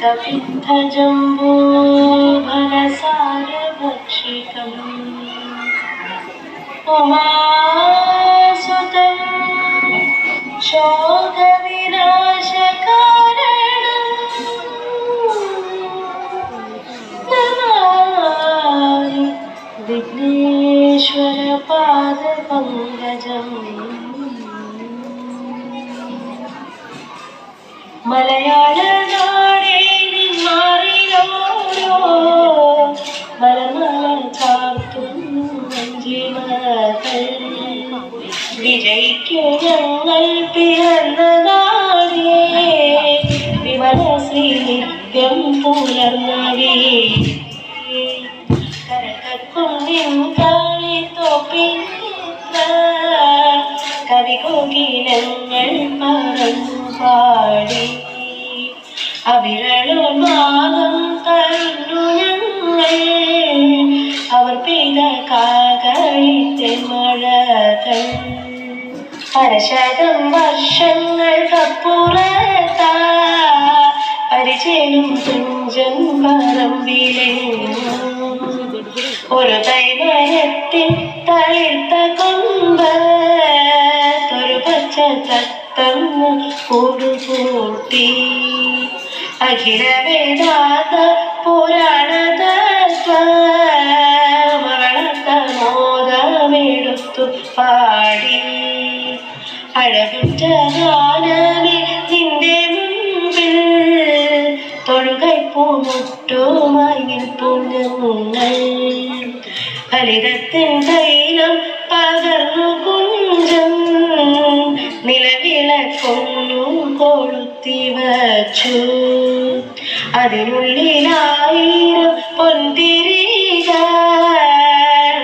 कपित्थजम्बूफलसारभक्षितम् उमासुतं शोकविनाशकारणम् नमामि വിഘ്നേശ്വരപാദപങ്കജം മലയാള നാടേ നിന്മാറിലോരോ മലമല കാത്തും വിജയിക്കും ഞങ്ങൾ പിറന്ന നാടേ വിമല ശ്രീ നിത്യം പുലർന്നവേ കവികോകിലങ്ങൾ മറന്നുപാടി. അവിരളുമാകം കഴിഞ്ഞു ഞങ്ങൾ. അവർ പെയ്ത കാകളിത്തെ മഴകൾ. പരശതം വർഷങ്ങൾക്കപ്പുറത്താ പരിചയം തുഞ്ചൻ പറമ്പിലെ ഒരു തൈമരത്തിൽ തളിർത്ത കൂടുകൂട്ടി. അഖില വേദാത പുരാണ വളർത്ത മോദമെടുത്തു പാടി. അഴകുറ്റ നിന്റെ മുമ്പിൽ തൊഴുകൈ പൂമുട്ടുമായി നിൽപ്പു ഞങ്ങൾ ഫലിതത്തിൻ തൈലം പകർന്നു വച്ചു അതിനുള്ളിലായിരം പൊന്തിരിക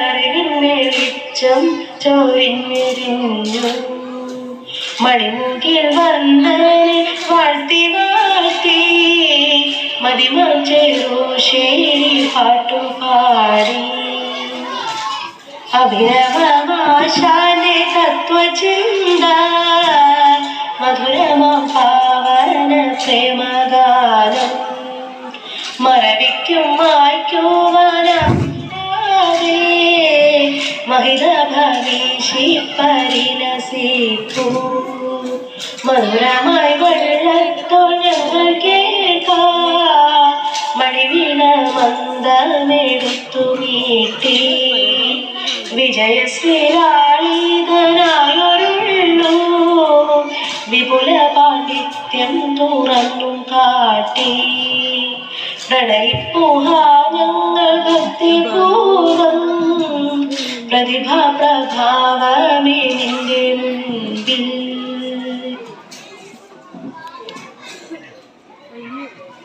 അറിവിച്ചം വെളിച്ചം ചോരിഞ്ഞെരിഞ്ഞു. മണിമുകിൽ വന്നനെ വാഴ്ത്തി വാഴ്ത്തി മതിമഞ്ചേരോഷേരി പാട്ടുപാടി അഭിനവമാശാന്റെ തത്വചിന്ത മറവിക്കും ഭവിഷി പരിണസിപ്പൂ മധുരമായി വെള്ളത്തോ ഞങ്ങൾ കേൾക്കാം. മണിവീണ മന്ദമെടുത്തു നീട്ടി വിജയശ്രീലാളിതനായൊരുള്ളൂ വിപുല പാണ്ഡിത്യം തുറന്നു കാട്ടി പ്രതിഭാ പ്രഭാവമേ നിന്റെ